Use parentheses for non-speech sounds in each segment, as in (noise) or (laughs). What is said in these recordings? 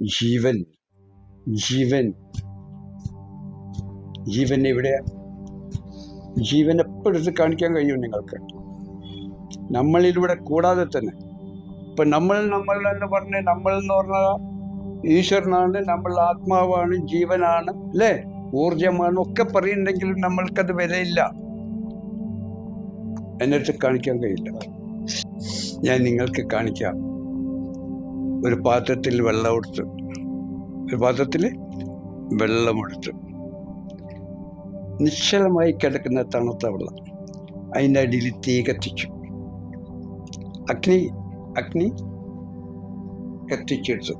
ജീവൻ ജീവൻ. ജീവൻ ഇവിടെ ജീവൻ എപ്പോഴെടുത്ത് കാണിക്കാൻ കഴിയും നിങ്ങൾക്ക്. നമ്മളിലൂടെ കൂടാതെ തന്നെ. ഇപ്പൊ നമ്മൾ നമ്മൾ എന്ന് പറഞ്ഞ് നമ്മൾ എന്ന് പറഞ്ഞാൽ ഈശ്വരനാണ് നമ്മൾ ആത്മാവാണ് ജീവനാണ് അല്ലേ? ഊർജമാണ് ഒക്കെ പറയുന്നുണ്ടെങ്കിലും നമ്മൾക്കത് വിലയില്ല. എന്നിട്ട് കാണിക്കാൻ കഴിയില്ല. ഞാൻ നിങ്ങൾക്ക് കാണിക്കാം. ഒരു പാത്രത്തിൽ വെള്ളം എടുത്ത് ഒരു പാത്രത്തിൽ വെള്ളമെടുത്ത് നിശ്ചലമായി കിടക്കുന്ന തണുത്ത വെള്ളം അതിന്റെ അടിയിൽ തീ കത്തിച്ചു. അഗ്നി അഗ്നി കത്തിച്ചെടുത്തു.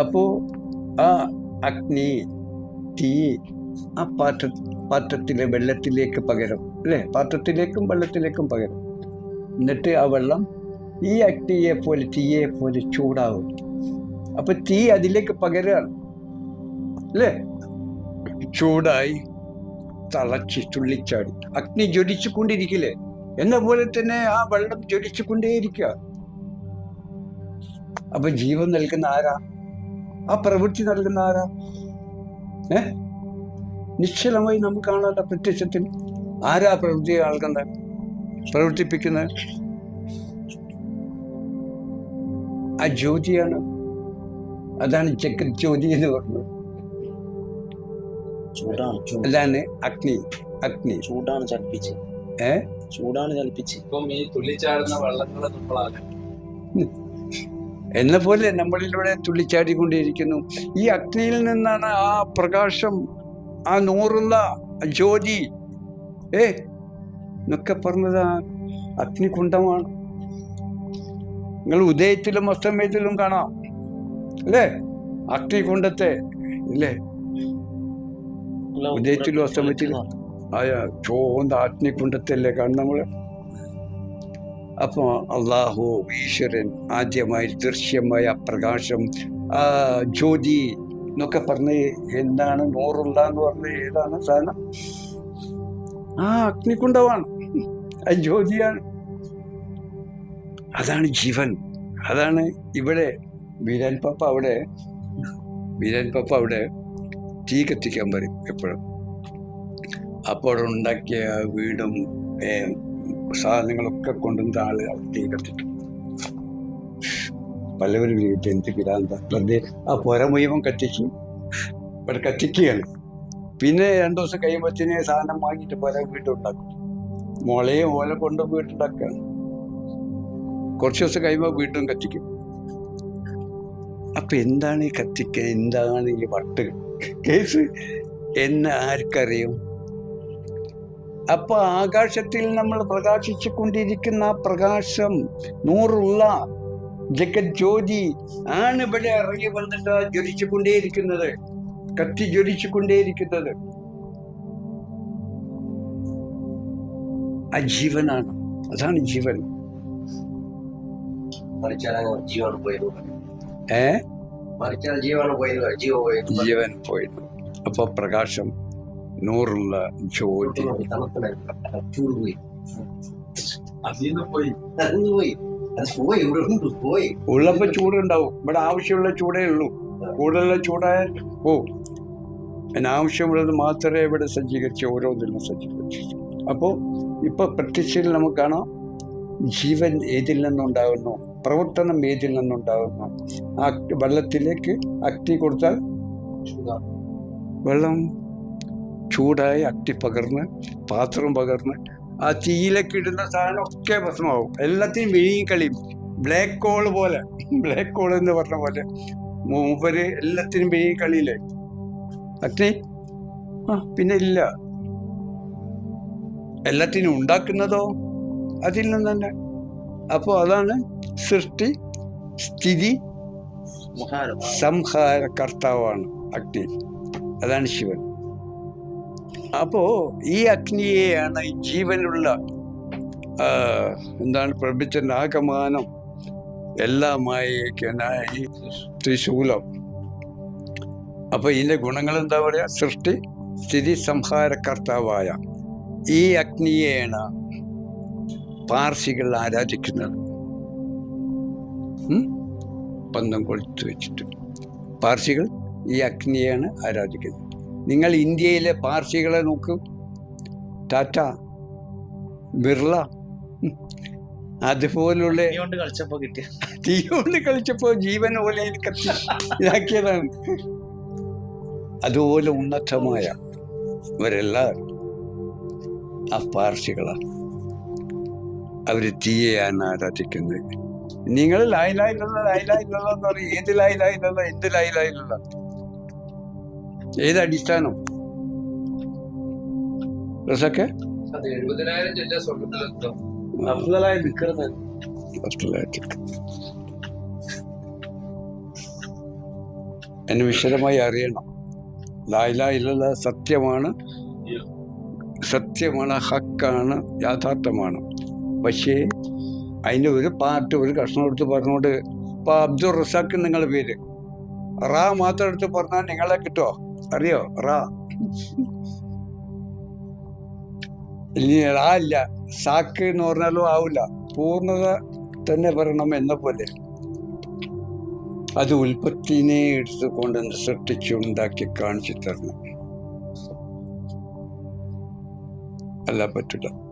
അപ്പോൾ ആ അഗ്നി തീ ആ പാത്ര പാത്രത്തിലെ വെള്ളത്തിലേക്ക് പകരും അല്ലേ? പാത്രത്തിലേക്കും വെള്ളത്തിലേക്കും പകരും. എന്നിട്ട് ആ വെള്ളം ഈ അഗ്നിയെ പോലെ തീയെ പോലെ ചൂടാവും. അപ്പൊ തീ അതിലേക്ക് പകരുകയാണ്. അല്ലേ? ചൂടായി തളച്ച് തുള്ളിച്ചാടി അഗ്നി ജ്വലിച്ചു കൊണ്ടിരിക്കില്ലേ എന്ന പോലെ തന്നെ ആ വെള്ളം ജ്വലിച്ചു കൊണ്ടേയിരിക്കുക അപ്പൊ ജീവൻ നൽകുന്ന ആരാ? ആ പ്രവൃത്തി നൽകുന്ന ആരാ? ഏ? നിശ്ചലമായി നമുക്ക് കാണാത്ത പ്രത്യക്ഷത്തിൽ ആരാ പ്രവൃത്തി നൽകുന്നത്? പ്രവർത്തിപ്പിക്കുന്നത്? ആ ജ്യോതിയാണ് അതാണ് ജഗത് ജ്യോതി എന്ന് പറഞ്ഞത്. ചൂടാണ് അതാണ് അഗ്നി അഗ്നി. ചൂടാണ് ചലിപ്പിച്ച്. ഏ? ചൂടാണ് ചലിപ്പിച്ച്. ഇപ്പം ഈ തുള്ളിച്ചാടുന്ന വള്ളങ്ങൾ നമ്മളാണ്. എന്ന പോലെ നമ്മളിലൂടെ തുള്ളിച്ചാടിക്കൊണ്ടിരിക്കുന്നു ഈ അഗ്നിയിൽ നിന്നാണ് ആ പ്രകാശം ആ നൂറുള്ള ജ്യോതി. ഏ? എന്നൊക്കെ പറഞ്ഞത് ആ അഗ്നികുണ്ഡമാണ്. നിങ്ങൾ ഉദയത്തിലും അസ്തമയത്തിലും കാണാം. അല്ലേ? അഗ്നികുണ്ഡത്തെ ഇല്ലേ? ഉദയത്തിലും അസ്തമയത്തിലും. ആയ ചോന്ത അഗ്നികുണ്ഡത്തല്ലേ കാണും നമ്മൾ? അപ്പോൾ അള്ളാഹു ഈശ്വരൻ ആദ്യമായി ദൃശ്യമായ പ്രകാശം ആ ജ്യോതി എന്നൊക്കെ പറഞ്ഞ് എന്താണ് നൂറുള്ള എന്ന് പറഞ്ഞ് ഏതാണ് സാധനം? ആ അഗ്നികുണ്ടമാണ് ആ ജ്യോതിയാണ്. അതാണ് ജീവൻ. അതാണ് ഇവിടെ വീരൻ പപ്പ അവിടെ വീരൻ പപ്പ അവിടെ തീ കത്തിക്കാൻ പറയും എപ്പോഴും. അപ്പോൾ ഉണ്ടാക്കിയ വീടും സാധനങ്ങളൊക്കെ കൊണ്ടുവന്ന ആൾ അവിടെ തീ കത്തിക്കും. പലവരും വീട്ടിൽ എന്ത് പിരാന്ത ആ പുര മുഴുവൻ കത്തിക്കും ഇവിടെ കത്തിക്കുകയാണ്. പിന്നെ രണ്ടു ദിവസം കഴിയുമ്പോഴത്തേനെ സാധനം വാങ്ങിയിട്ട് പുര വീട്ടുണ്ടാക്കും മുളയും ഓല കൊണ്ട് വീട്ടുണ്ടാക്കുകയാണ് കുറച്ച് ദിവസം കഴിയുമ്പോൾ വീണ്ടും കത്തിക്കും. അപ്പൊ എന്താണ് ഈ കത്തിക്ക എന്താണ് ഈ വട്ട് കേസ്? എന്ന് ആർക്കറിയും? അപ്പോൾ ആകാശത്തിൽ നമ്മൾ പ്രകാശിച്ചു കൊണ്ടിരിക്കുന്ന ആ പ്രകാശം നൂറുള്ള ജഗത് ജ്യോതി ആണ് ഇവിടെ ഇറങ്ങി വന്നിട്ട് ജ്വലിച്ചു കൊണ്ടേയിരിക്കുന്നത് കത്തി ജ്വലിച്ചു കൊണ്ടേയിരിക്കുന്നത് ആ ജീവനാണ്. അതാണ് ജീവൻ. ജീവൻ ഏ ജീവൻ ജീവൻ പോയിരുന്നു അപ്പൊ പ്രകാശം നൂറുള്ള ജ്യോതി ഇവിടെ ഉള്ളപ്പോ ചൂടുണ്ടാവും ഇവിടെ ആവശ്യമുള്ള ചൂടേ ഉള്ളൂ കൂടുതലുള്ള ചൂടായാൽ ഓ അതിനാവശ്യമുള്ളത് മാത്രമേ ഇവിടെ സജ്ജീകരിച്ച് ഓരോന്നിലും സജ്ജീകരിച്ചു അപ്പോൾ ഇപ്പൊ പ്രത്യക്ഷയിൽ നമുക്ക് കാണാം ജീവൻ ഏതിൽ നിന്നുണ്ടാകുന്നു? പ്രവർത്തനം ഏതിൽ നിന്നുണ്ടാകുന്നു? ആ വെള്ളത്തിലേക്ക് അഗ്നി കൊടുത്താൽ വെള്ളം ചൂടായി അഗ്നി പകർന്ന് പാത്രം പകർന്ന് ആ തീയിലേക്ക് ഇടുന്ന സാധനം ഒക്കെ ഭസ്മാവും എല്ലാത്തിനും വിഴുങ്ങി കളിയും. ബ്ലാക്ക് ഹോൾ പോലെ ബ്ലാക്ക് ഹോൾ എന്ന് പറഞ്ഞ പോലെ. മൂപ്പര് എല്ലാത്തിനും വിഴുങ്ങി കളിയില്ലേ? അഗ്നി? ആ പിന്നെ ഇല്ല. എല്ലാത്തിനും ഉണ്ടാക്കുന്നതോ? അതിൽ നിന്ന് തന്നെ അപ്പോൾ അതാണ് സൃഷ്ടി സ്ഥിതി സംഹാര കർത്താവാണ് അഗ്നി. അതാണ് ശിവൻ. അപ്പോ ഈ അഗ്നിയെയാണ് ജീവനുള്ള എന്താണ് പ്രപഞ്ചന്റെ ആകമാനം എല്ലാമായി ഈ ത്രിശൂലം. അപ്പോൾ ഇതിന്റെ ഗുണങ്ങൾ എന്താ പറയാ? സൃഷ്ടി സ്ഥിതി സംഹാര കർത്താവായ ഈ അഗ്നിയെയാണ് പാർസികൾ ആരാധിക്കുന്നത്? പന്തം കൊളുത്തു വെച്ചിട്ട്. പാർസികൾ ഈ അഗ്നിയാണ് ആരാധിക്കുന്നത്. നിങ്ങൾ ഇന്ത്യയിലെ പാർസികളെ നോക്കൂ. ടാറ്റ ബിർള അതുപോലുള്ള തീയോണ്ട് കളിച്ചപ്പോ കിട്ടിയ. (laughs) തീ കൊണ്ട് കളിച്ചപ്പോൾ ജീവൻ പോലെ ഇതാക്കിയതാണ്. അതുപോലെ ഉന്നതമായ ഇവരെല്ലാവരും ആ പാർസികളാണ് അവർ തീയെയാണ് ആരാധിക്കുന്നത് നിങ്ങൾ ലായിലായിലുള്ള ലായിലായിലുള്ള എന്ന് പറയും ഏത് ലായിലായിലുള്ള എന്ത് ലായിലായിലുള്ള ഏത് അടിസ്ഥാനം റസൊക്കെ എന്നെ വിശദമായി അറിയണം ലായില ഇല്ലല്ല സത്യമാണ് സത്യമാണ് ഹക്കാണ് യാഥാർത്ഥ്യമാണ് പക്ഷേ അതിന്റെ ഒരു പാർട്ട് ഒരു കഷ്ണം എടുത്ത് പറഞ്ഞുകൊണ്ട് ഇപ്പോൾ അബ്ദുൾ റസാഖ് നിങ്ങളുടെ പേര്. റാ മാത്രം എടുത്ത് പറഞ്ഞാൽ നിങ്ങളെ കിട്ടുമോ അറിയോ? റാ. ഇനി റാ ഇല്ല. സാക്ക് എന്ന് പറഞ്ഞാലും ആവില്ല. പൂർണത തന്നെ പറയണം എന്ന പോലെ. അത് ഉൽപ്പത്തിനെ എടുത്തുകൊണ്ട് സൃഷ്ടിച്ച് ഉണ്ടാക്കി കാണിച്ചു തരണം. അല്ല പറ്റില്ല